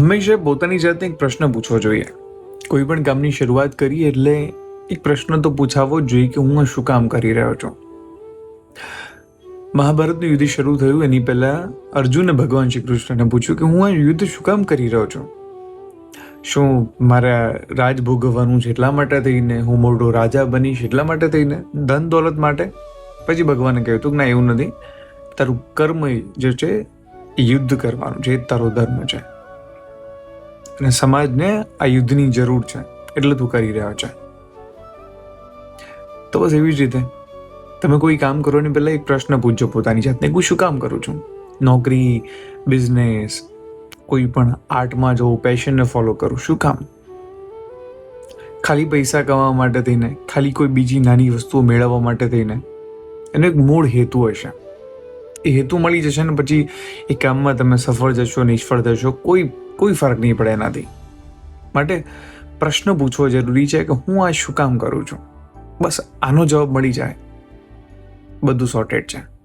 હંમેશા પોતાની જાતને એક પ્રશ્ન પૂછવો જોઈએ. કોઈ પણ કામની શરૂઆત કરીએ એટલે એક પ્રશ્ન તો પૂછાવો જ જોઈએ કે હું શું કામ કરી રહ્યો છું. મહાભારતનું યુદ્ધ શરૂ થયું એની પહેલા અર્જુને ભગવાન શ્રી કૃષ્ણને પૂછ્યું કે હું આ યુદ્ધ શું કામ કરી રહ્યો છું? શું મારા રાજ ભોગવવાનું છે માટે થઈને? હું મોટો રાજા બનીશ એટલા માટે થઈને? ધન દોલત માટે? પછી ભગવાને કહ્યું હતું કે ના, એવું નથી. તારું કર્મ જે છે યુદ્ધ કરવાનું છે, એ તારો ધર્મ છે. અને સમાજને આ યુદ્ધની જરૂર છે, એટલે તું કરી રહ્યો છે. તો બસ એવી જ રીતે, તમે કોઈ કામ કરો ને પહેલાં એક પ્રશ્ન પૂછજો પોતાની જાતને હું શું કામ કરું છું? નોકરી બિઝનેસ કોઈ પણ આર્ટમાં જવું પેશનને ફોલો કરું, શું કામ? ખાલી પૈસા કમાવા માટે થઈને, ખાલી કોઈ બીજી નાની વસ્તુઓ મેળવવા માટે થઈને, એનો એક મૂળ હેતુ હશે એ હેતુ મળી જશે ને પછી એ કામમાં તમે સફળ જશો, નિષ્ફળ થશો, કોઈ કોઈ ફરક નહીં પડે એનાથી. માટે પ્રશ્ન પૂછવો જરૂરી છે કે હું આ શું કામ કરું છું? બસ આનો જવાબ મળી જાય. બધું સોર્ટેડ છે.